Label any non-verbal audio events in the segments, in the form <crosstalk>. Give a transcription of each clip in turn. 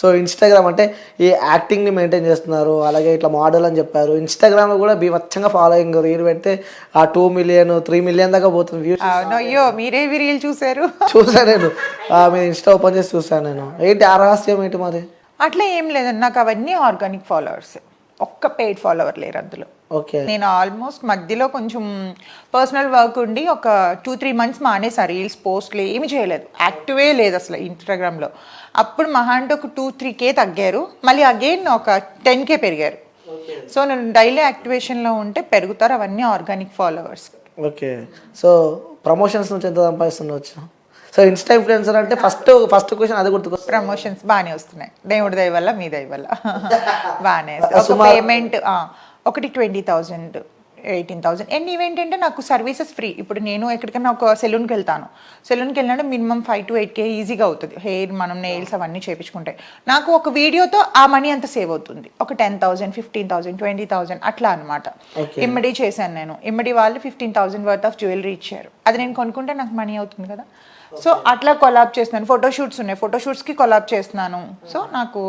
So Instagram అంటే ఈ యాక్టింగ్ని maintain చేస్తున్నారు అలాగే ఇట్లా మోడల్ అని చెప్పారు. ఇన్స్టాగ్రామ్లో కూడా బీభత్సంగా ఫాలోయింగ్ రీల్ పెడితే ఆ టూ మిలియన్ త్రీ మిలియన్ దాకా పోతుంది వ్యూస్ అయ్యో మీరే రీల్ చూసారు చూసాను నేను. మీరు ఇన్స్టా ఓపెన్ చేసి చూసాను నేను. ఏంటి ఆ రహస్యం ఏంటి మరి అట్లా ఏం లేదండి నాకు అవన్నీ ఆర్గానిక్ ఫాలోవర్స్ ఒక్క పెయిడ్ ఫాలోవర్ లేరు అందులో. ఓకే. నేను ఆల్మోస్ట్ మధ్యలో కొంచెం పర్సనల్ వర్క్ ఉండి ఒక టూ త్రీ మంత్స్ మానేసా రీల్స్ పోస్ట్లు ఏమి చేయలేదు. యాక్టివే లేదు అసలు ఇన్స్టాగ్రామ్లో అప్పుడు మహా అంటే ఒక టూ త్రీ కే తగ్గారు. మళ్ళీ అగైన్ ఒక టెన్ కే పెరిగారు. సో నేను డైలీ యాక్టివేషన్లో ఉంటే పెరుగుతారు అవన్నీ organic followers okay so promotions నుంచి ఎంత సంపాదిస్తుండవచ్చు సో ఇన్స్టా ఇన్ఫ్లుయెన్సర్ అంటే ఫస్ట్ ఫస్ట్ క్వశ్చన్ అది గుర్తుకొస్తుంది. ప్రమోషన్స్ బాగానే వస్తున్నాయి. దేవుడి దయ వల్ల మీ దయ వల్ల. <laughs> బాగానే పేమెంట్ ఒకటి twenty thousand eighteen thousand. And ఇవేంటంటే నాకు సర్వీసెస్ ఫ్రీ ఇప్పుడు నేను ఎక్కడికైనా ఒక సెలూన్కి వెళ్తాను. సెలూన్కి వెళ్ళినప్పుడు minimum five to eight K ఈజీగా అవుతుంది. హెయిర్ మనం నెయిల్స్ అవన్నీ చేపించుకుంటే. నాకు ఒక వీడియోతో ఆ మనీ అంత సేవ్ అవుతుంది. ఒక ten thousand fifteen thousand twenty thousand అట్లా అనమాట. ఇమ్మడి చేశాను నేను. ఇమ్మడి వాళ్ళు fifteen thousand worth of jewellery ఇచ్చారు. అది నేను కొనుక్కుంటే నాకు మనీ అవుతుంది కదా? సో అట్లా కొలాబ్ చేస్తున్నాను. ఫోటో షూట్స్ ఉన్నాయి. ఫోటో షూట్స్కి కొలాబ్ చేస్తున్నాను. సో నాకు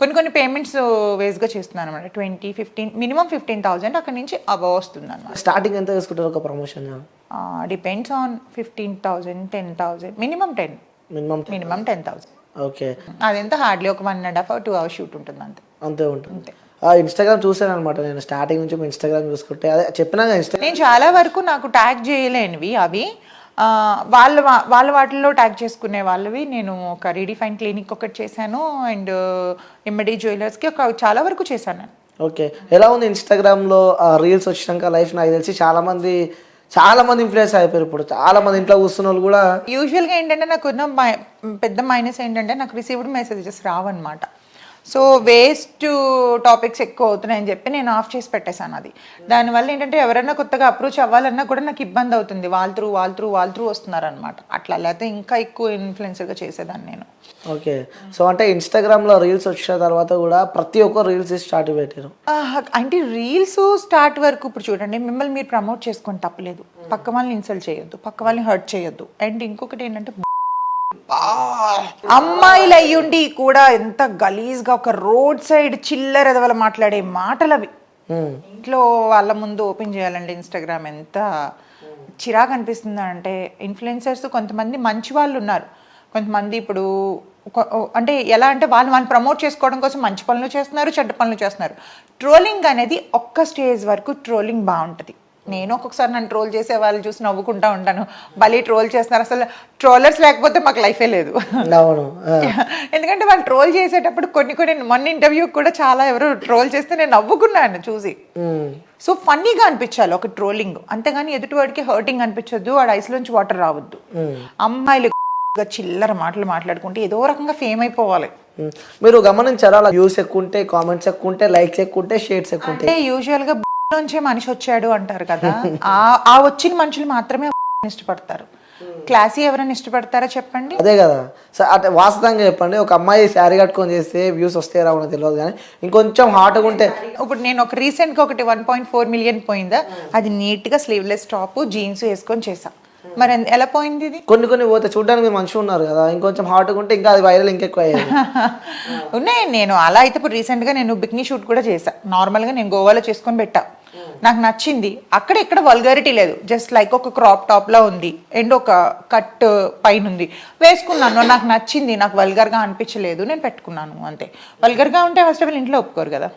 కొన్ని కొన్ని పేమెంట్స్ వేస్గా చేస్తున్నాను అనమాట twenty fifteen minimum fifteen thousand అక్కడ నుంచి అబవ్ వస్తుంది అనమాట స్టార్టింగ్ ఎంత తీసుకుంటారు ఒక promotion depends on fifteen thousand ten thousand minimum ten minimum minimum ten thousand okay అదెంత హార్డ్లీ ఒక one and half two hours shoot ఉంటుంది అంతే. అంతే ఉంటుంది. ఆ ఇన్స్టాగ్రామ్ చూసాను అనమాట నేను. స్టార్టింగ్ నుంచి ఇన్స్టాగ్రామ్ చూసుకుంటే అదే చెప్పినా నేను చాలా వరకు నాకు ట్యాగ్ చేయలేనివి అవి. వాళ్ళ వాళ్ళ వాటిల్లో ట్యాగ్ చేసుకునే వాళ్ళవి నేను ఒక రీడిఫైన్ క్లినిక్ ఒకటి చేశాను అండ్ ఇమ్మడి జ్యువెలర్స్కి ఒక చాలా వరకు చేశాను నేను. ఓకే. ఎలా ఉంది ఇన్స్టాగ్రామ్లో రీల్స్ వచ్చినాక లైఫ్ నాకు తెలిసి చాలా మంది చాలా మంది ఇన్ఫ్లుయెన్స్ అయిపోయారు ఇప్పుడు. చాలా మంది ఇంట్లో కూర్చున్న వాళ్ళు కూడా యూజువల్గా ఏంటంటే నాకు ఉన్న మై- పెద్ద మైనస్ ఏంటంటే నాకు రిసీవ్డ్ మెసేజెస్ రావన్నమాట. సో వేస్ట్ టాపిక్స్ ఎక్కువ అవుతున్నాయని చెప్పి నేను ఆఫ్ చేసి పెట్టేశాను అది. దానివల్ల ఏంటంటే ఎవరైనా కొత్తగా అప్రోచ్ అవ్వాలన్నా కూడా నాకు ఇబ్బంది అవుతుంది. వాళ్ళ త్రూ వాళ్ళ త్రూ వాళ్ళ త్రూ వస్తున్నారనమాట అట్లా లేకపోతే ఇంకా ఎక్కువ ఇన్ఫ్లుయెన్సర్గా చేసేదాన్ని నేను. ఓకే. సో అంటే ఇన్స్టాగ్రామ్లో రీల్స్ వచ్చిన తర్వాత కూడా ప్రతి ఒక్కరు రీల్స్ స్టార్ట్ పెట్టారు. అంటే రీల్స్ స్టార్ట్ వరకు ఇప్పుడు చూడండి మిమ్మల్ని మీరు ప్రమోట్ చేసుకొని తప్పలేదు. పక్క వాళ్ళని ఇన్సల్ట్ చేయొద్దు పక్క వాళ్ళని హర్ట్ చేయొద్దు. అండ్ ఇంకొకటి ఏంటంటే అమ్మాయిలు అయ్యుండి కూడా ఎంత గలీజ్గా ఒక రోడ్ సైడ్ చిల్లర ఎదవల మాట్లాడే మాటలు అవి. ఇంట్లో వాళ్ళ ముందు ఓపెన్ చేయాలంటే ఇన్స్టాగ్రామ్ ఎంత చిరాకు అనిపిస్తుంది అంటే ఇన్ఫ్లుయెన్సర్స్ కొంతమంది మంచి వాళ్ళు ఉన్నారు కొంతమంది ఇప్పుడు అంటే ఎలా అంటే వాళ్ళు వాళ్ళు ప్రమోట్ చేసుకోవడం కోసం మంచి పనులు చేస్తున్నారు చెడ్డ పనులు చేస్తున్నారు. ట్రోలింగ్ అనేది ఒక్క స్టేజ్ వరకు ట్రోలింగ్ బాగుంటుంది. నేను ఒక్కొక్కసారి నన్ను ట్రోల్ చేసే వాళ్ళు చూసి నవ్వుకుంటా ఉంటాను. భలే ట్రోల్ చేస్తున్నారు. అసలు ట్రోలర్స్ లేకపోతే మాకు లైఫే లేదు. అవును. ఎందుకంటే వాళ్ళు ట్రోల్ చేసేటప్పుడు కొన్ని కొన్ని మొన్న ఇంటర్వ్యూ కూడా చాలా ఎవరు ట్రోల్ చేస్తే నేను నవ్వుకున్నాను చూసి. సో ఫన్నీగా అనిపించాలి ఒక ట్రోలింగ్ అంతేగాని ఎదుటివాడికి హర్టింగ్ అనిపించొద్దు. వాడి ఐస్లోంచి వాటర్ రావద్దు. అమ్మాయిలు చిల్లర మాటలు మాట్లాడుకుంటే ఏదో రకంగా ఫేమ్ అయిపోవాలి. మీరు గమనించారా అలా వ్యూస్ ఎక్కువ ఉంటే కామెంట్స్ ఎక్కువ ఉంటే లైక్స్ ఎక్కువ ఉంటే షేర్స్ ఎక్కువ ఉంటాయి అంటే నుంచే మనిషి వచ్చాడు అంటారు కదా. ఆ ఆ వచ్చిన మనుషులు మాత్రమే ఇష్టపడతారు? క్లాసీ ఎవరైనా ఇష్టపడతారా చెప్పండి? అదే కదా. సో అంటే వాస్తవంగా చెప్పండి. ఒక అమ్మాయి శారీ కట్టుకొని చేస్తే వ్యూస్ వస్తే రావడం తెలియదు కానీ ఇంకొంచెం హాట్గా ఉంటే ఇప్పుడు నేను ఒక రీసెంట్గా ఒకటి వన్ పాయింట్ ఫోర్ మిలియన్ పోయిందా? అది నీట్గా స్లీవ్లెస్ టాప్ జీన్స్ వేసుకొని చేసా మరి ఎలా పోయింది ఇది? కొన్ని కొన్ని పోతే చూడడానికి మంచిగా ఉన్నారు కదా. ఇంకొంచెం హాట్గా ఉంటే ఇంకా అది వైరల్ ఇంకెక్కువ అయ్యేది. <laughs> ఉన్నాయి. నేను అలా అయితే ఇప్పుడు recent గా నేను బిక్నీ షూట్ కూడా చేశా. Normal గా నేను గోవాలో చేసుకొని పెట్టా. నాకు నచ్చింది. అక్కడ ఇక్కడ వల్గారిటీ లేదు. జస్ట్ లైక్ ఒక క్రాప్ టాప్ లా ఉంది. అండ్ ఒక కట్ పైన ఉంది. వేసుకున్నాను. నాకు నచ్చింది. నాకు వల్గర్గా అనిపించలేదు. నేను పెట్టుకున్నాను. అంతే. వల్గర్గా ఉంటే ఫస్ట్ ఆఫ్ ఆల్ ఇంట్లో ఒప్పుకోరు కదా.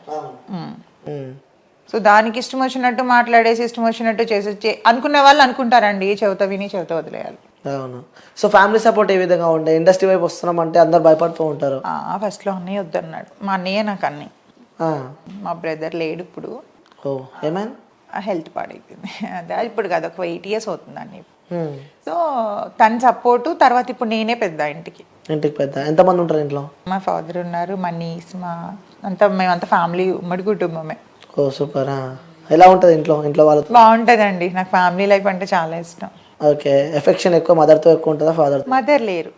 సో దానికి ఇష్టం వచ్చినట్టు మాట్లాడేసి ఇష్టం వచ్చినట్టు చేసి అనుకునే వాళ్ళు అనుకుంటారండి. చెవిత విని చెవిత వదిలేయాలి. అవును. సో ఫ్యామిలీ సపోర్ట్ ఏ విధంగా ఉండే ఇండస్ట్రీ వైపు వస్తున్నాం అంటే అందరు భయపడుతూ ఉంటారు. ఆ, first లో అన్నయ్య వద్దన్నాడు. మా అన్నయ్య నాకు అన్ని ఆ. మా బ్రదర్ లేడు ఇప్పుడు. ఓ ఏమైంది? హెల్త్ పాడైపోయింది. <laughs> అదే ఇప్పుడు కాదు ఒక ఎయిట్ ఇయర్స్ అవుతుందండి. సో తన సపోర్టు తర్వాత ఇప్పుడు నేనే పెద్ద ఇంటికి. ఇంటికి పెద్ద. ఎంతమంది ఉంటారు ఇంట్లో? మా ఫాదర్ ఉన్నారు మా నీస్ మా అంతా మేమంతా ఫ్యామిలీ ఉమ్మడి కుటుంబమే. ఓ సూపర్. ఎలా ఉంటుంది ఇంట్లో? ఇంట్లో వాళ్ళతో? బాగుంటుందండి. నాకు ఫ్యామిలీ లైఫ్ అంటే చాలా ఇష్టం. ఓకే. ఎఫెక్షన్ ఎక్కువ మదర్తో ఎక్కువ ఉంటుందా ఫాదర్ మదర్ లేరు.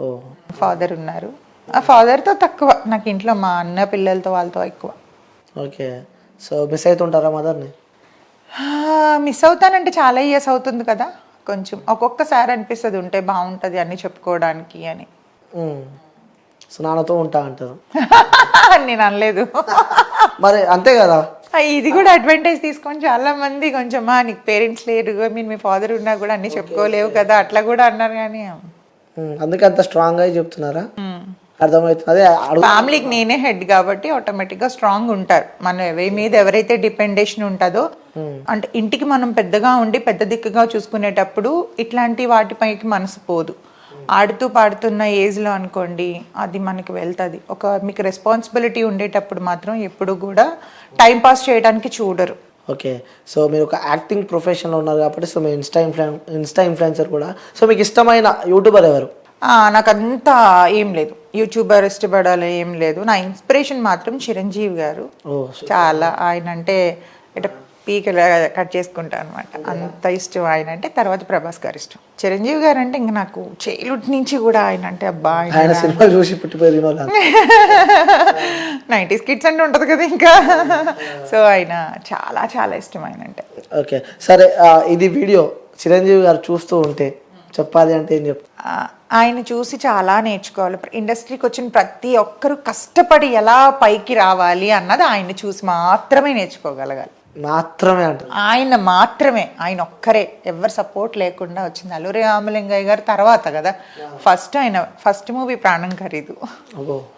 ఓ. ఫాదర్ ఉన్నారు. ఆ ఫాదర్తో తక్కువ. నాకు ఇంట్లో మా అన్న పిల్లలతో వాళ్ళతో ఎక్కువ. ఓకే. సో మిస్ అవుతుంటారా మదర్ని? మిస్ అవుతానంటే చాలా ఇయర్స్ అవుతుంది కదా. కొంచెం ఒక్కొక్కసారి అనిపిస్తుంది ఉంటే బాగుంటుంది అన్ని చెప్పుకోవడానికి అని. సో నాన్నతో ఉంటా అంటారు. <laughs> నేను అనలేదు. మరి అంతే కదా? ఇది కూడా అడ్వాంటేజ్ తీసుకొని చాలా మంది కొంచెం "ఆ, నీకు పేరెంట్స్ లేరు మీరు మీ ఫాదర్ ఉన్నా కూడా అన్ని చెప్పుకోలేవు కదా అట్లా కూడా అన్నారు కానీ అందుకే అంత స్ట్రాంగ్గా చెప్తున్నారా? అర్థమవుతుంది. ఫ్యామిలీకి నేనే హెడ్ కాబట్టి ఆటోమేటిక్గా స్ట్రాంగ్ ఉంటారు. మనం ఎవరి మీద ఎవరైతే డిపెండేషన్ ఉంటుందో అంటే ఇంటికి మనం పెద్దగా ఉండి పెద్ద దిక్కుగా చూసుకునేటప్పుడు ఇట్లాంటి వాటిపైకి మనసు పోదు. ఆడుతూ పాడుతున్న ఏజ్లో అనుకోండి అది మనకి వెళ్తుంది. ఒక మీకు రెస్పాన్సిబిలిటీ ఉండేటప్పుడు మాత్రం ఎప్పుడు కూడా టైం పాస్ చేయడానికి చూడరు. ఓకే. సో మీరు ఒక యాక్టింగ్ ప్రొఫెషన్లో ఉన్నారు కాబట్టి సో మీ ఇన్స్టా ఇన్ఫ్లుయెన్ ఇన్స్టా ఇన్ఫ్లుయెన్సర్ కూడా. సో మీకు ఇష్టమైన యూట్యూబర్ ఎవరు? నాకు అంతా ఏం లేదు. యూట్యూబర్ ఇష్టపడాలి ఏం లేదు. నా ఇన్స్పిరేషన్ మాత్రం చిరంజీవి గారు. చాలా ఆయన అంటే పీకలు కట్ చేసుకుంటా అనమాట అంత ఇష్టం ఆయన అంటే తర్వాత ప్రభాస్ గారు ఇష్టం. చిరంజీవి గారు అంటే ఇంక నాకు చైల్డ్హుడ్ నుంచి కూడా ఆయన అంటే అబ్బా ఆయన సినిమాలు చూసి నైంటీస్ కిడ్స్ అంటే ఉంటుంది కదా ఇంకా. సో ఆయన చాలా చాలా ఇష్టం ఆయన అంటే ఓకే. సరే ఇది వీడియో చిరంజీవి గారు చూస్తూ ఉంటే చెప్పాలి అంటే ఏం చెప్తా ఆయన చూసి చాలా నేర్చుకోవాలి. ఇండస్ట్రీకి వచ్చిన ప్రతి ఒక్కరు కష్టపడి ఎలా పైకి రావాలి అన్నది ఆయన చూసి మాత్రమే నేర్చుకోగలగాలి. మాత్రమే అంటారు ఆయన మాత్రమే ఆయన ఒక్కరే ఎవరు సపోర్ట్ లేకుండా వచ్చింది. అల్లూరి రామలింగయ్య గారు తర్వాత కదా. ఫస్ట్ ఆయన ఫస్ట్ మూవీ ప్రాణం ఖరీదు.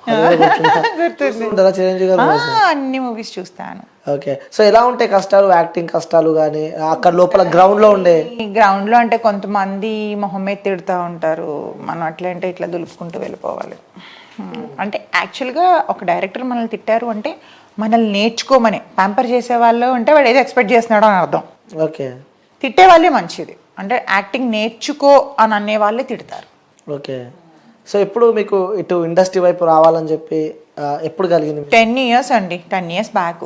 <laughs> అన్ని మూవీస్ చూస్తాను. ఓకే. సో ఎలా ఉంటాయి కష్టాలు? యాక్టింగ్ కష్టాలు కానీ అక్కడ లోపల గ్రౌండ్లో ఉండే? గ్రౌండ్లో అంటే కొంతమంది మొహం మీద తిడుతూ ఉంటారు. మనం అట్లా అంటే ఇట్లా దులుపుకుంటూ వెళ్ళిపోవాలి. హ్మ్. అంటే యాక్చువల్గా ఒక డైరెక్టర్ మనల్ని తిట్టారు అంటే మనల్ని నేర్చుకోమని. ప్యాంపర్ చేసే వాళ్ళు అంటే వాడు ఏదో ఎక్స్పెక్ట్ చేస్తున్నాడు అని అర్థం. ఓకే. తిట్టే వాళ్ళే మంచిది. అంటే యాక్టింగ్ నేర్చుకో అని అనే వాళ్ళే తిడతారు. ఓకే. సో ఎప్పుడు మీకు ఇటు ఇండస్ట్రీ వైపు రావాలని చెప్పి ఎప్పుడు కలిగింది? టెన్ ఇయర్స్ అండి. టెన్ ఇయర్స్ బ్యాక్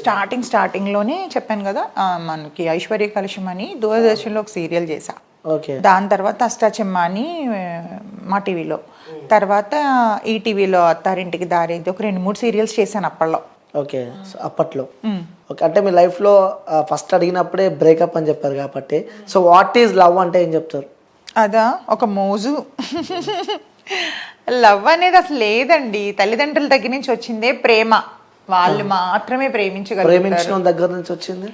స్టార్టింగ్ స్టార్టింగ్లోనే చెప్పాను కదా మనకి ఐశ్వర్య కలుషం అని దూరదర్శన్లో ఒక సీరియల్ చేశా. ఓకే. దాని తర్వాత అష్టాచెమ్మ అని మా టీవీలో తర్వాత ఈ టీవీలో అత్తారింటికి దారి ఒక రెండు మూడు సీరియల్స్ చేశాను అప్పట్లో. ఓకే సో అప్పట్లో. ఓకే అంటే మీ లైఫ్లో ఫస్ట్ అడిగినప్పుడే బ్రేకప్ అని చెప్పారు కాబట్టి. సో వాట్ ఈజ్ లవ్ అంటే ఏం చెప్తారు? అదా ఒక మోజు. లవ్ అనేది అసలు లేదండి. తల్లిదండ్రుల దగ్గర నుంచి వచ్చిందే ప్రేమ. వాళ్ళు మాత్రమే ప్రేమించగలరు ప్రేమించడం దగ్గర నుంచి వచ్చింది?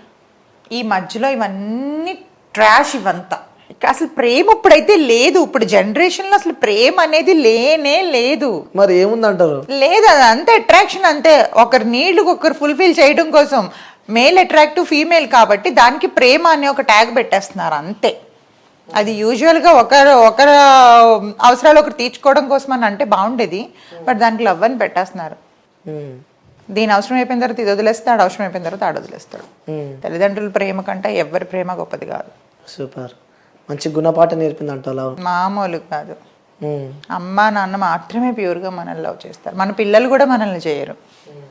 ఈ మధ్యలో ఇవన్నీ ట్రాష్ ఇవంతా. అసలు ప్రేమ ఇప్పుడైతే లేదు. ఇప్పుడు జనరేషన్లో అసలు ప్రేమ అనేది లేనే లేదు. మరి ఏముందంటారు? లేదు అది అంతే అట్రాక్షన్ అంతే. ఒకరి నీళ్ళు ఒకరు ఫుల్ఫిల్ చేయడం కోసం మేల్ అట్రాక్టివ్ ఫీమేల్ కాబట్టి దానికి ప్రేమ అనే ఒక ట్యాగ్ పెట్టేస్తున్నారు అంతే. అది యూజువల్గా ఒకరు ఒకరు అవసరాలు ఒకరు తీర్చుకోవడం కోసం అని అంటే బాగుండేది. బట్ దానికి లవ్ అని పెట్టేస్తున్నారు. దీని అవసరం అయిపోయిన తర్వాత ఇది వదిలేస్తాడు అవసరం అయిపోయిన తర్వాత ఆడు వదిలేస్తాడు. తల్లిదండ్రుల ప్రేమ కంటే ఎవరి ప్రేమ గొప్పది కాదు. సూపర్. మంచి గుణపాఠం నేర్పింది అంట లవ్? మామూలు కాదు. మ్మ్. అమ్మ నాన్న మాత్రమే ప్యూర్గా మనల్ని లవ్ చేస్తారు. మన పిల్లలు కూడా మనల్ని చేయరు.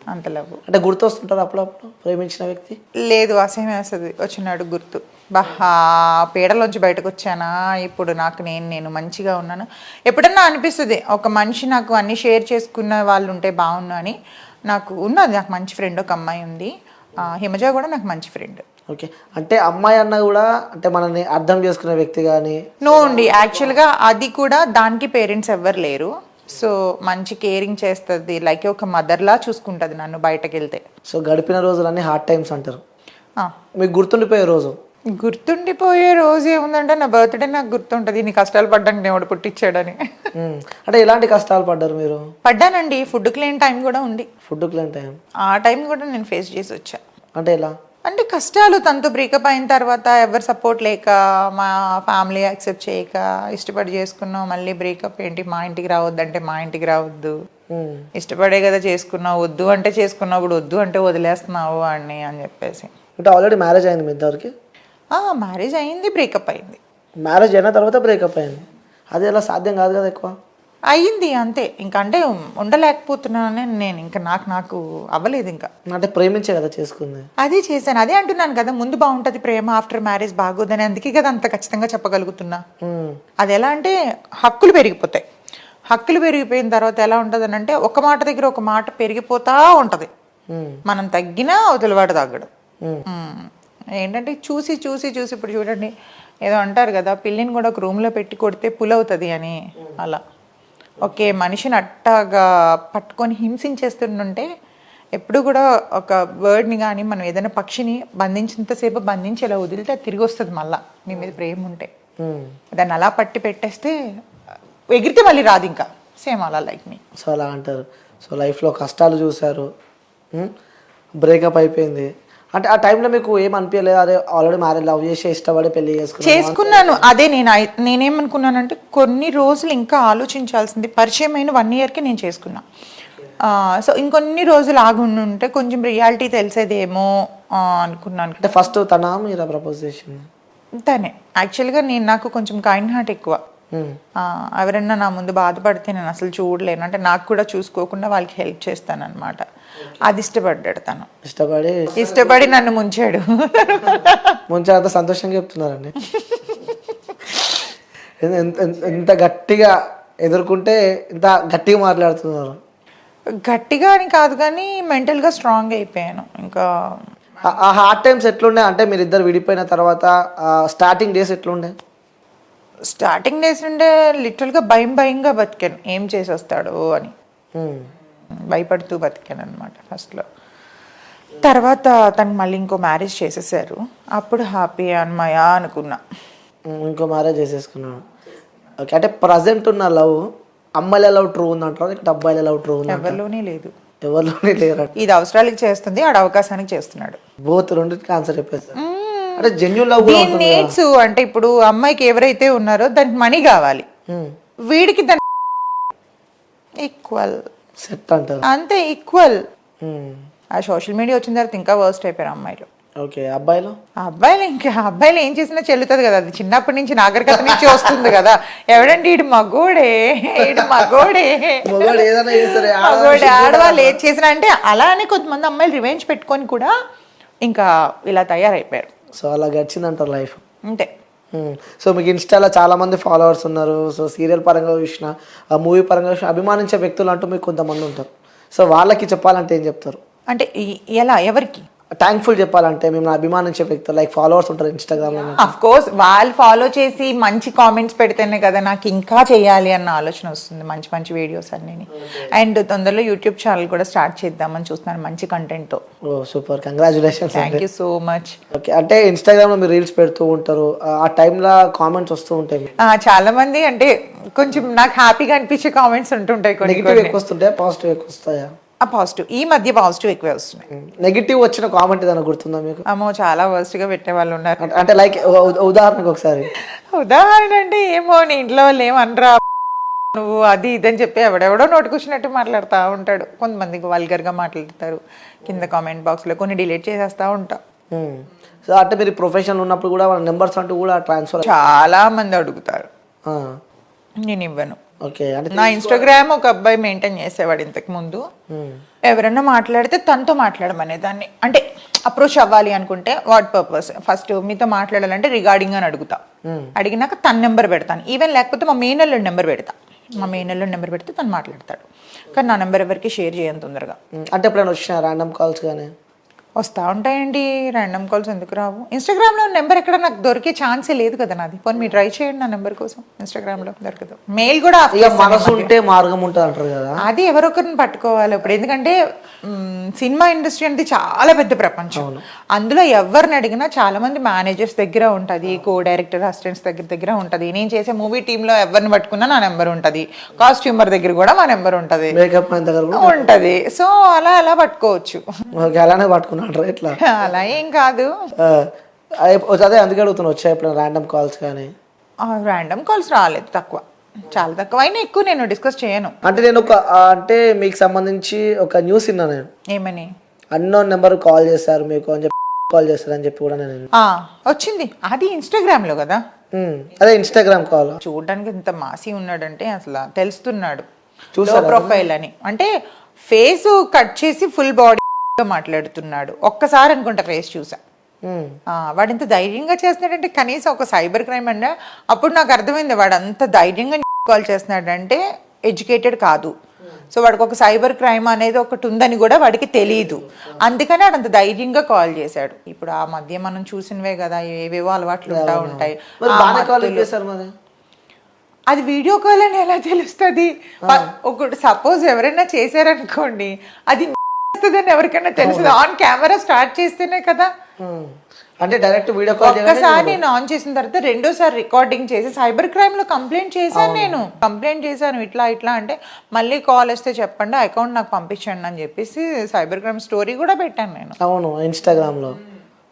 అంత లవ్. అంటే గుర్తొస్తుంటారు అప్పుడప్పుడు ప్రేమించిన వ్యక్తి? లేదు అసహ్యం వేస్తుంది. వచ్చినాడు గుర్తు. బహా పీడలోంచి బయటకు వచ్చానా? ఇప్పుడు నాకు నేను నేను మంచిగా ఉన్నాను. ఎప్పుడన్నా అనిపిస్తుంది ఒక మనిషి నాకు అన్ని షేర్ చేసుకున్న వాళ్ళు ఉంటే బాగున్నా అని. నాకు ఉన్నది నాకు మంచి ఫ్రెండ్ ఒక అమ్మాయి ఉంది. హిమజ కూడా నాకు మంచి ఫ్రెండ్ ఓకే. అంటే అమ్మాయి అన్న కూడా అంటే మనల్ని అర్థం చేసుకునే వ్యక్తి కానీ? నో అండి. యాక్చువల్గా అది కూడా దానికి పేరెంట్స్ ఎవ్వరు లేరు. సో మంచి కేరింగ్ చేస్తుంది. లైక్ ఒక మదర్లా చూసుకుంటుంది నన్ను బయటకు వెళ్తే సో గడిపిన రోజులన్నీ హార్డ్ టైమ్స్ అంటారు. మీకు గుర్తుండిపోయే రోజు? గుర్తుండిపోయే రోజు ఏముందంటే నా బర్త్డే నాకు గుర్తుంటుంది. నీ కష్టాలు పడ్డానికి దేవుడు పుట్టించాడని. అంటే ఎలాంటి కష్టాలు పడ్డారు మీరు? పడ్డానండి. ఫుడ్కి లేని టైం కూడా ఉంది. Food clean time? ఆ టైం కూడా నేను ఫేస్ చేసి వచ్చా. అంటే ఎలా? అంటే కష్టాలు తనతో బ్రేకప్ అయిన తర్వాత ఎవరు సపోర్ట్ లేక మా ఫ్యామిలీ యాక్సెప్ట్ చేయక ఇష్టపడి చేసుకున్నాం మళ్ళీ బ్రేకప్ ఏంటి? మా ఇంటికి రావద్దంటే మా ఇంటికి రావద్దు. ఇష్టపడే కదా చేసుకున్నావు. వద్దు అంటే చేసుకున్నావు ఇప్పుడు వద్దు అంటే వదిలేస్తున్నావు అని అని చెప్పేసి. అంటే ఆల్రెడీ మ్యారేజ్ అయింది మీ ఇద్దరికి? మ్యారేజ్ అయింది బ్రేకప్ అయింది. మ్యారేజ్ అయిన తర్వాత బ్రేకప్ అయింది. అది ఎలా సాధ్యం కాదు కదా ఎక్కువ? అయింది అంతే. ఇంకా అంటే ఉండలేకపోతున్నానని నేను ఇంకా నాకు నాకు అవ్వలేదు ఇంకా. అంటే ప్రేమించే కదా చేసుకుంది. అదే చేశాను. అదే అంటున్నాను కదా ముందు బాగుంటుంది ప్రేమ ఆఫ్టర్ మ్యారేజ్ బాగోదని. అందుకే కదా అంత ఖచ్చితంగా చెప్పగలుగుతున్నా. అది ఎలా అంటే హక్కులు పెరిగిపోతాయి. హక్కులు పెరిగిపోయిన తర్వాత ఎలా ఉంటుంది అంటే ఒక మాట దగ్గర ఒక మాట పెరిగిపోతా ఉంటుంది. మనం తగ్గినా అవతలవాడు తగ్గడు. ఏంటంటే చూసి చూసి చూసి ఇప్పుడు చూడండి ఏదో అంటారు కదా పిల్లిని కూడా ఒక రూమ్లో పెట్టి కొడితే పుల్ అవుతుంది అని అలా. ఒకే మనిషిని అట్టాగా పట్టుకొని హింసించేస్తుంటే ఎప్పుడు కూడా ఒక బర్డ్ని కానీ మనం ఏదైనా పక్షిని బంధించినంతసేపు బంధించి ఇలా వదిలితే తిరిగి వస్తుంది మళ్ళా మీ మీద ప్రేమ ఉంటే. దాన్ని అలా పట్టి పెట్టేస్తే ఎగిరితే మళ్ళీ రాదు ఇంకా. సేమ్ అలా లైక్ మీ సో అలా అంటారు. సో లైఫ్లో కష్టాలు చూశారు. బ్రేకప్ అయిపోయింది. అంటే ఆ టైంలో మీకు ఏం అనిపించలేదు అదే ఆల్రెడీ మ్యారేజ్ లవ్ చేసి ఇష్టపడి పెళ్ళి చేసుకున్నాను చేసుకున్నాను. అదే నేను నేనేమనుకున్నానంటే కొన్ని రోజులు ఇంకా ఆలోచించాల్సింది పరిచయం అయిన వన్ ఇయర్కి నేను చేసుకున్నా. సో ఇంకొన్ని రోజులు ఆగి ఉంటే కొంచెం రియాలిటీ తెలిసేదేమో అనుకున్నాను అంటే ఫస్ట్ తన మీరు ప్రపోజ్ చేసింది. తనే. యాక్చువల్గా నేను నాకు కొంచెం కైండ్ హార్ట్ ఎక్కువ. ఉమ్. ఆ, ఎవరైనా నా ముందు బాధపడితే నేను అసలు చూడలేను. అంటే నాకు కూడా చూసుకోకుండా వాళ్ళకి హెల్ప్ చేస్తాను అనమాట అది ఇష్టపడ్డాడు తను. ఇష్టపడి? ఇష్టపడి నన్ను ముంచాడు. ముందు అంత సంతోషంగా చెప్తున్నారండి. ఎంత- గట్టిగా ఎదుర్కొంటే ఇంత గట్టిగా మాట్లాడుతున్నారు. గట్టిగా అని కాదు కానీ మెంటల్గా స్ట్రాంగ్ అయిపోయాను. ఇంకా ఆ హార్డ్ టైమ్స్ ఎట్లుండే అంటే మీరు ఇద్దరు విడిపోయిన తర్వాత స్టార్టింగ్ డేస్ ఎట్లుండే స్టార్టింగ్ డేస్ నుండే లిటరల్గా భయం భయంగా బతికాను. ఏం చేసేస్తాడు అని. భయపడుతూ బతికాను అనమాట ఫస్ట్లో. తర్వాత తనకు మళ్ళీ ఇంకో మ్యారేజ్ చేసేసారు. అప్పుడు హ్యాపీ అన్మయా అనుకున్నా. ఇంకో మ్యారేజ్ చేసేసుకున్నాను. ఓకే అంటే ప్రజెంట్ ఉన్న లవ్ అమ్మాయిల లవ్ ట్రూ ఉందంటారు? ఇక్కడ అబ్బాయిల లవ్ ట్రూ ఉంది ఎవరిలోనే లేదు. ఎవరిలోనే లేరు ఇది అవసరాలకి చేస్తుంది ఆడ అవకాశానికి చేస్తున్నాడు. బోత్ రెండింటికి ఆన్సర్ చెప్పేస్తారు అంటే జెన్యున్ లవ్ కూడా దీని నీడ్స్ అంటే ఇప్పుడు అమ్మాయికి ఎవరైతే ఉన్నారో దానికి మనీ కావాలి. ఉమ్. వీడికి దాని ఈక్వల్ సెట్ అంటారు. అంతే ఈక్వల్ ఉమ్. ఆ సోషల్ మీడియా వచ్చిన తర్వాత ఇంకా వర్స్ట్ అయిపోయారు అమ్మాయిలు. ఓకే అబ్బాయిలు? ఇంకా అబ్బాయిలు ఏం చేసినా చెల్లుతుంది కదా. అది చిన్నప్పటి నుంచి నాగరికత నుంచి వస్తుంది కదా. ఎవడండి ఈడు మగోడే? ఈడు మగోడే? మగోడే ఆడవాళ్ళు ఏది చేసినా అంటే అలా అని కొంతమంది అమ్మాయిలు రివెంజ్ పెట్టుకొని కూడా ఇంకా ఇలా తయారైపోయారు. సో అలా గడిచిందంటారు లైఫ్ అంతే. సో మీకు ఇన్స్టాలో చాలా మంది ఫాలోవర్స్ ఉన్నారు. సో సీరియల్ పరంగా చూసిన మూవీ పరంగా చూసిన అభిమానించే వ్యక్తులు అంటూ మీకు కొంతమంది ఉంటారు. సో వాళ్ళకి చెప్పాలంటే ఏం చెప్తారు? అంటే ఎలా? ఎవరికి? థ్యాంక్ఫుల్ చెప్పాలంటే మేము అభిమానించే వ్యక్తులు లైక్ ఫాలోవర్స్ ఉంటారు ఇన్స్టాగ్రామ్ అఫ్ కోర్స్ వాళ్ళు ఫాలో చేసి మంచి కామెంట్స్ పెడితేనే కదా నాకు ఇంకా చేయాలి అన్న ఆలోచన వస్తుంది మంచి మంచి వీడియోస్ అన్నీ అండ్ తొందరలో యూట్యూబ్ ఛానల్ కూడా స్టార్ట్ చేద్దామని చూస్తున్నాను మంచి కంటెంట్తో ఓ super congratulations thank you so much okay అంటే ఇన్స్టాగ్రామ్లో మీరు రీల్స్ పెడుతూ ఉంటారు ఆ టైంలో కామెంట్స్ వస్తూ ఉంటాయి. చాలా మంది అంటే కొంచెం నాకు హ్యాపీగా అనిపించే కామెంట్స్ ఉంటుంటాయి కొన్ని నెగిటివ్ ఎక్కువ వస్తుంటాయి? పాజిటివ్ ఎక్కువ వస్తాయా? పాజిటివ్ ఈ మధ్య పాజిటివ్ ఎక్కువే వస్తున్నాయి. నెగిటివ్ వచ్చిన కామెంట్ ఏదైనా గుర్తుందా మీకు? అమ్మో చాలా worst గా పెట్టే వాళ్ళు ఉన్నారు. అంటే- లైక్ ఉదాహరణకు ఒకసారి. ఉదాహరణ అంటే ఏమో నీ ఇంట్లో వాళ్ళు ఏమనరా? నువ్వు అది ఇదని చెప్పి ఎవడెవడో నోటుకొచ్చినట్టు మాట్లాడుతూ ఉంటాడు. కొంతమంది వల్గర్గా మాట్లాడతారు. కింద కామెంట్ బాక్స్లో కొన్ని డిలీట్ చేసేస్తూ ఉంటా. సో అంటే మీరు ప్రొఫెషన్ ఉన్నప్పుడు కూడా వాళ్ళ నెంబర్స్ అంటూ కూడా ట్రాన్స్ఫర్ చాలా మంది అడుగుతారు. నేను ఇవ్వను. ఓకే అంటే నా ఇన్స్టాగ్రామ్ ఒక అబ్బాయి మెయింటైన్ చేసేవాడు ఇంతకు ముందు. Hmm. ఎవరన్నా మాట్లాడితే తనతో మాట్లాడమనే దాన్ని. అంటే అప్రోచ్ అవ్వాలి అనుకుంటే వాట్ పర్పస్ ఫస్ట్ మీతో మాట్లాడాలంటే రిగార్డింగ్ అని అడుగుతా. అడిగినాక తన నెంబర్ పెడతాను. ఈవెన్ లేకపోతే మా మేనల్లుడి నెంబర్ పెడతా. మా మేనల్లుడి నెంబర్ పెడితే తను మాట్లాడతాడు. కానీ నా నెంబర్ ఎవరికి షేర్ చేయను తొందరగా. Hmm. అంటే ఎప్పుడైనా వచ్చిన ర్యాండమ్ కాల్స్ కానీ వస్తూ ఉంటాయండి. ర్యాండమ్ కాల్స్ ఎందుకు రావు? ఇన్స్టాగ్రామ్లో నెంబర్ ఎక్కడ నాకు దొరికే ఛాన్సే లేదు కదా నాది. పోనీ మీరు ట్రై చేయండి నా నెంబర్ కోసం. ఇన్స్టాగ్రామ్లో దొరకదు. మెయిల్ కూడా మనసు ఉంటే మార్గం ఉంటుంది కదా. అది ఎవరొకరిని పట్టుకోవాలి ఇప్పుడు ఎందుకంటే సినిమా ఇండస్ట్రీ అనేది చాలా పెద్ద ప్రపంచం. అందులో ఎవరిని అడిగినా చాలా మంది మేనేజర్స్ దగ్గర ఉంటుంది కో డైరెక్టర్ అసిస్టెంట్స్ దగ్గర దగ్గర ఉంటుంది. నేను చేసే మూవీ టీంలో ఎవరిని పట్టుకున్నా నా నెంబర్ ఉంటుంది. కాస్ట్యూమర్ దగ్గర కూడా మా నెంబర్ ఉంటుంది. మేకప్ అయిన దగ్గర కూడా ఉంటది. సో అలా అలా పట్టుకోవచ్చు. అలానే పట్టుకున్నాడు ఇట్లా అలా ఏం కాదు. అదే- అదే అందుకే అడుగుతున్నా వచ్చా ఎప్పుడైనా ర్యాండమ్ కాల్స్ కానీ? ర్యాండమ్ కాల్స్ రాలేదు తక్కువ. చాలా తక్కువ. అయినా ఎక్కువ నేను డిస్కస్ చేయను. అంటే నేను ఒక అంటే మీకు సంబంధించి ఒక న్యూస్ విన్నా నేను. ఏమని? అన్నోన్ నెంబర్ కాల్ చేశారు మీకు అని చెప్పి <laughs> కాల్ చేశారని చెప్పి కూడా నేను ఆ, వచ్చింది. అది ఇన్స్టాగ్రామ్లో కదా? ఉమ్, అదే ఇన్స్టాగ్రామ్ కాల్. చూడడానికి ఇంత మాసి ఉన్నాడంటే అసలు తెలుస్తున్నాడు. చూసారా? లో ప్రొఫైల్ అని. అంటే ఫేస్ కట్ చేసి ఫుల్ బాడీ మాట్లాడుతున్నాడు. ఒక్కసారి అనుకుంటా ఫేస్ చూసా. ఉమ్, ఆ, వాడు ఇంత ధైర్యంగా చేస్తున్నాడంటే కనీసం ఒక సైబర్ క్రైమ్ అంటే అప్పుడు నాకు అర్థమైంది వాడు అంత ధైర్యంగా <laughs> కాల్ చేస్తున్నాడంటే ఎడ్యుకేటెడ్ కాదు. సో వాడికి ఒక సైబర్ క్రైమ్ అనేది ఒకటి ఉందని కూడా వాడికి తెలియదు అందుకని వాడు అంత ధైర్యంగా కాల్ చేశాడు. ఇప్పుడు ఆ మధ్య మనం చూసినవే కదా ఏవేవో అలవాట్లు ఉంటా ఉంటాయి. అది వీడియో కాల్ అని ఎలా తెలుస్తుంది? ఒకటి సపోజ్ ఎవరైనా చేశారనుకోండి అది <laughs> వస్తుందని ఎవరికైనా తెలుస్తుంది. ఆన్ కెమెరా స్టార్ట్ చేస్తేనే కదా. అంటే డైరెక్ట్ వీడియో కాల్ ఒక్కసారి నేను ఆన్ చేసిన తర్వాత రెండోసారి రికార్డింగ్ చేసి సైబర్ క్రైమ్లో కంప్లైంట్ చేశాను నేను. కంప్లైంట్ చేశాను ఇట్లా ఇట్లా అంటే మళ్ళీ కాల్ వస్తే చెప్పండి అకౌంట్ నాకు పంపించండి అని చెప్పేసి సైబర్ క్రైమ్ స్టోరీ కూడా పెట్టాను నేను. అవును ఇన్స్టాగ్రామ్లో.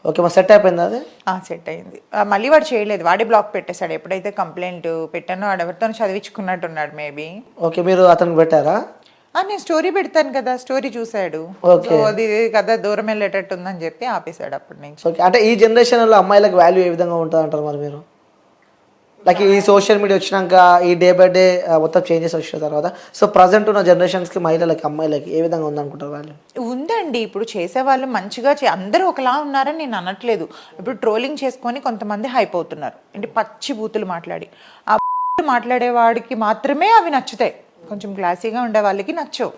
ఓకే మా సెట్ అయిపోయింది అది? ఆ సెట్ అయింది. మళ్ళీ వాడు చేయలేదు వాడే బ్లాక్ పెట్టేశాడు. ఎప్పుడైతే కంప్లైంట్ పెట్టానో వాడు ఎవరితో చదివించుకున్నట్టున్నాడు మేబీ ఓకే మీరు అతనికి పెట్టారా? నేను స్టోరీ పెడతాను కదా స్టోరీ చూశాడు. సో అది కదా దూరం వెళ్ళేటట్టు ఉందని చెప్పి ఆపేశాడు అప్పటి నుంచి. ఓకే. అంటే ఈ జనరేషన్లో అమ్మాయిలకు వాల్యూ ఏ విధంగా ఉంటుంది అంటారు మరి మీరు? లైక్ ఈ సోషల్ మీడియా వచ్చినాక ఈ డే బై డే మొత్తం చేంజెస్ వచ్చిన తర్వాత సో ప్రజెంట్ ఉన్న జనరేషన్స్కి మహిళలకి అమ్మాయిలకి ఏ విధంగా ఉందనుకుంటారు వాల్యూ ఉందండి. ఇప్పుడు చేసేవాళ్ళు మంచిగా చే అందరూ ఒకలా ఉన్నారని నేను అనట్లేదు. ఇప్పుడు ట్రోలింగ్ చేసుకొని కొంతమంది హైప్ అవుతున్నారు. అంటే పచ్చి బూతులు మాట్లాడి. ఆ మాట్లాడేవాడికి మాత్రమే అవి నచ్చుతాయి. కొంచెం క్లాసీగా ఉండే వాళ్ళకి నచ్చవు.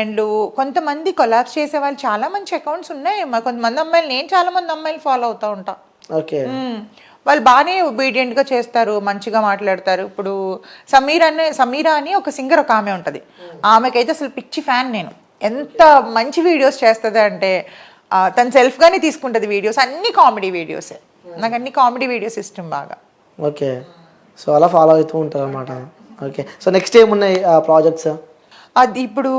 అండ్ కొంతమంది కొలాబ్స్ చేసే వాళ్ళు చాలా మంచి అకౌంట్స్ ఉన్నాయి. కొంతమంది అమ్మాయిలు నేను చాలా మంది అమ్మాయిలు ఫాలో అవుతా ఉంటా. ఓకే. వాళ్ళు బాగానే obedient గా చేస్తారు మంచిగా మాట్లాడతారు. ఇప్పుడు సమీర్ అనే సమీరా అని ఒక సింగర్ ఒక ఆమె ఉంటుంది. ఆమెకైతే అసలు పిచ్చి ఫ్యాన్ నేను. ఎంత మంచి వీడియోస్ చేస్తుంది అంటే తను self గానే తీసుకుంటుంది వీడియోస్ అన్ని కామెడీ వీడియోసే నాకు అన్ని కామెడీ వీడియోస్ ఇష్టం బాగా. ఓకే. సో అలా ఫాలో అవుతూ ఉంటారు అనమాట ఓకే. సో నెక్స్ట్ ఏమున్నాయి ప్రాజెక్ట్స్? అది ఇప్పుడు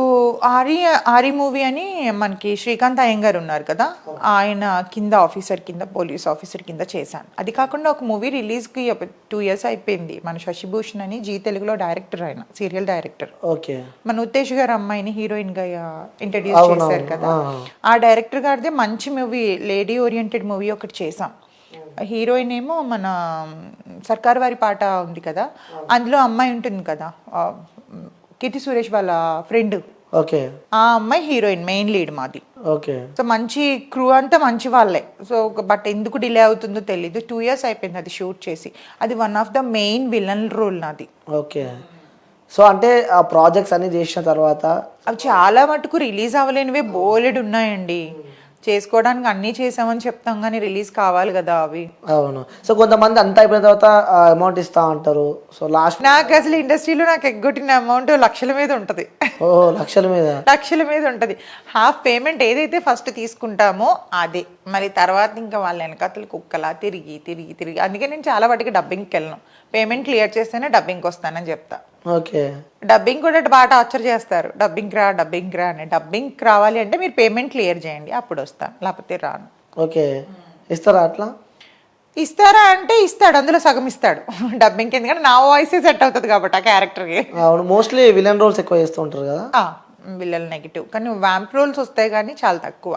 ఆరి ఆరి మూవీ అని మనకి శ్రీకాంత్ అయ్యంగారు ఉన్నారు కదా. ఆయన కింద ఆఫీసర్ కింద పోలీస్ ఆఫీసర్ కింద చేశాను. అది కాకుండా ఒక మూవీ రిలీజ్కి ఒక టూ ఇయర్స్ అయిపోయింది. మన శశిభూషణ్ అని జీ తెలుగులో డైరెక్టర్ ఆయన సీరియల్ డైరెక్టర్. ఓకే. మన ఉత్తేజ్ గారు అమ్మాయిని హీరోయిన్గా ఇంట్రడ్యూస్ చేశారు కదా. ఆ. డైరెక్టర్ గారిదే మంచి మూవీ లేడీ ఓరియంటెడ్ మూవీ ఒకటి చేసాం హీరోయిన్ ఏమో మన సర్కార్ వారి పాట ఉంది కదా అందులో అమ్మాయి ఉంటుంది కదా కీర్తి సురేష్ వాళ్ళ ఫ్రెండ్. ఓకే. ఆ అమ్మాయి హీరోయిన్ మెయిన్ లీడ్ మాది. ఓకే. సో మంచి క్రూ అంతా మంచి వాళ్ళే. సో బట్ ఎందుకు డిలే అవుతుందో తెలీదు. టూ ఇయర్స్ అయిపోయింది అది షూట్ చేసి. అది one of the main villain role నాది. ఓకే. సో అంటే ఆ ప్రాజెక్ట్స్ అన్ని చేసిన తర్వాత అవి చాలా మటుకు రిలీజ్ అవ్వలేనివే బోలెడ్ ఉన్నాయండి. చేసుకోవడానికి అన్నీ చేసామని చెప్తాం కానీ రిలీజ్ కావాలి కదా అవి. అవును. సో కొంతమంది అంతా అయిపోయిన తర్వాత అమౌంట్ ఇస్తా అంటారు. సో లాస్ట్ నాకు అసలు ఇండస్ట్రీలో నాకు ఎగ్గొట్టిన అమౌంట్ లక్షల మీద ఉంటుంది. ఓ లక్షల మీద? లక్షల మీద ఉంటుంది. హాఫ్ పేమెంట్ ఏదైతే ఫస్ట్ తీసుకుంటామో అదే. మరి తర్వాత ఇంకా వాళ్ళ వెనకతలు కుక్కలా తిరిగి తిరిగి తిరిగి. అందుకే నేను చాలా వాటికి డబ్బింగ్కి వెళ్ళను. పేమెంట్ క్లియర్ చేస్తేనే డబ్బింగ్కి వస్తానని చెప్తా. ఓకే. డబ్బింగ్ కూడా బాగా టార్చర్ చేస్తారు. డబ్బింగ్ రా డబ్బింగ్ రా అని. డబ్బింగ్ రావాలి అంటే మీరు పేమెంట్ క్లియర్ చేయండి. అప్పుడు వస్తాను లేకపోతే రాను. ఓకే. ఇస్తారా అట్లా? ఇస్తారా అంటే ఇస్తాడు. అందులో సగం ఇస్తాడు. డబ్బింగ్ ఎందుకంటే నా వాయిసే సెట్ అవుతుంది కాబట్టి ఆ క్యారెక్టర్కి. అవును. మోస్ట్లీ విలన్ రోల్స్ ఎక్కువ చేస్తూ ఉంటారు కదా? Villain negative. కానీ వ్యాంప్ రోల్స్ వస్తాయి కానీ చాలా తక్కువ.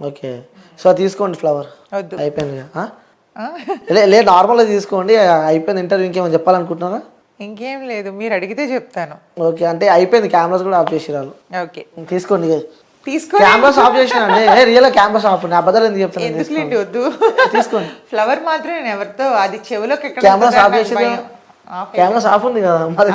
ఓకే. సో తీసుకోండి ఫ్లవర్. వద్దు. అయిపోయింది ఆ? లే లే నార్మల్గా తీసుకోండి. అయిపోయింది ఇంటర్వ్యూ ఇంకేమైనా చెప్పాలనుకుంటున్నారా? ఇంకేం లేదు మీరు అడిగితే చెప్తాను. ఓకే అంటే అయిపోయింది కెమెరాస్ కూడా ఆఫ్ చేసిరాలు ఓకే. తీసుకోండి తీసుకో కెమెరాస్ ఆఫ్ చేసినండి ఏ రియల్ కెమెరాస్ ఆఫ్ నా అబద్ధాలు ఎందుకు చెప్తాను? ఎందుకులేండి వద్దు. తీసుకోండి. ఫ్లవర్ మాత్రం ఎవరితో అది చెవిలోకి ఉంటుందో ఆఫ్ నాకు చేసి భయం. ఆఫ్ కెమెరాస్ ఆఫ్ ఉంది కదా? మరి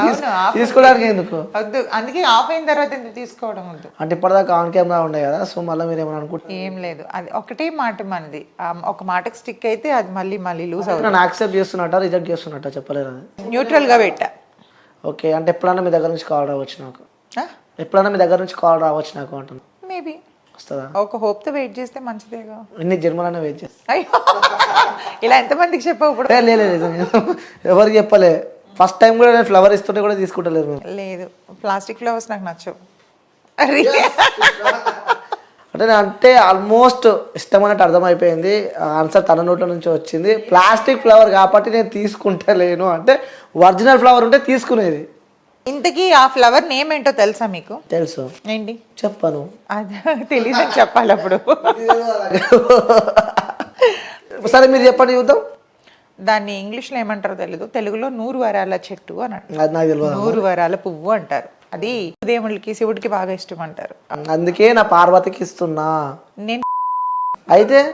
తీసుకోవడానికి ఎందుకు? వద్దు అందుకే ఆఫ్ అయిన తర్వాత ఎందుకు తీసుకోవడం వద్దు? అంటే ఇప్పటిదాకా ఆన్ కెమెరా ఉండే కదా సో మళ్ళీ మీరు ఏమైనా అనుకుంటున్నారు? ఏం లేదు. అది ఒకటే మాట మనది ఒక మాటకి స్టిక్ అయితే అది మళ్ళీ మళ్ళీ లూజ్ అవుతుంది. నన్ను యాక్సెప్ట్ చేస్తున్నట్ట రిజెక్ట్ చేస్తున్నట్ట చెప్పలేరు అది న్యూట్రల్గా పెట్టా. ఓకే అంటే ఎప్పుడైనా మీ దగ్గర నుంచి కాల్ రావచ్చు నాకు. ఎప్పుడైనా మీ దగ్గర నుంచి కాల్ రావచ్చు నాకు అంటున్నా. మేబీ వస్తుందా? ఒక hope తో వెయిట్ చేస్తే మంచిదేగా. ఎన్ని జన్మలనే వెయిట్ చేస్తా. అయ్యో! ఇలా ఎంతమందికి చెప్పావు ఇప్పుడు? ఏ, లే, లే, లేదు ఎవరికి చెప్పలే. ఫస్ట్ టైం కూడా నేను ఫ్లవర్ ఇస్తుంటే కూడా తీసుకుంటలేరు మేము లేదు. ప్లాస్టిక్ ఫ్లవర్స్ నాకు నచ్చవు. అరే! అంటే అంటే ఆల్మోస్ట్ ఇష్టమైనట్టు అర్థమైపోయింది. ఆన్సర్ తన నోట్ల నుంచి వచ్చింది. ప్లాస్టిక్ ఫ్లవర్ కాబట్టి నేను తీసుకుంటలేను. అంటే ఒరిజినల్ ఫ్లవర్ ఉంటే తీసుకునేది. ఇంతకీ ఆ ఫ్లవర్ నేమ్ ఏంటో తెలుసా మీకు? తెలుసు. ఏంటి? చెప్పాను. అది తెలీదని చెప్పాలి అప్పుడు సరే మీరు చెప్పండి చూద్దాం. దాన్ని ఇంగ్లీష్లో ఏమంటారో తెలీదు. తెలుగులో నూరు వరాల చెట్టు అని అంటారు. తెలియదు. నూరు వరాల పువ్వు అంటారు. అది దేవుళ్ళకి శివుడికి బాగా ఇష్టం అంటారు. అందుకే నా పార్వతికి ఇస్తున్నా. నేను అయితే?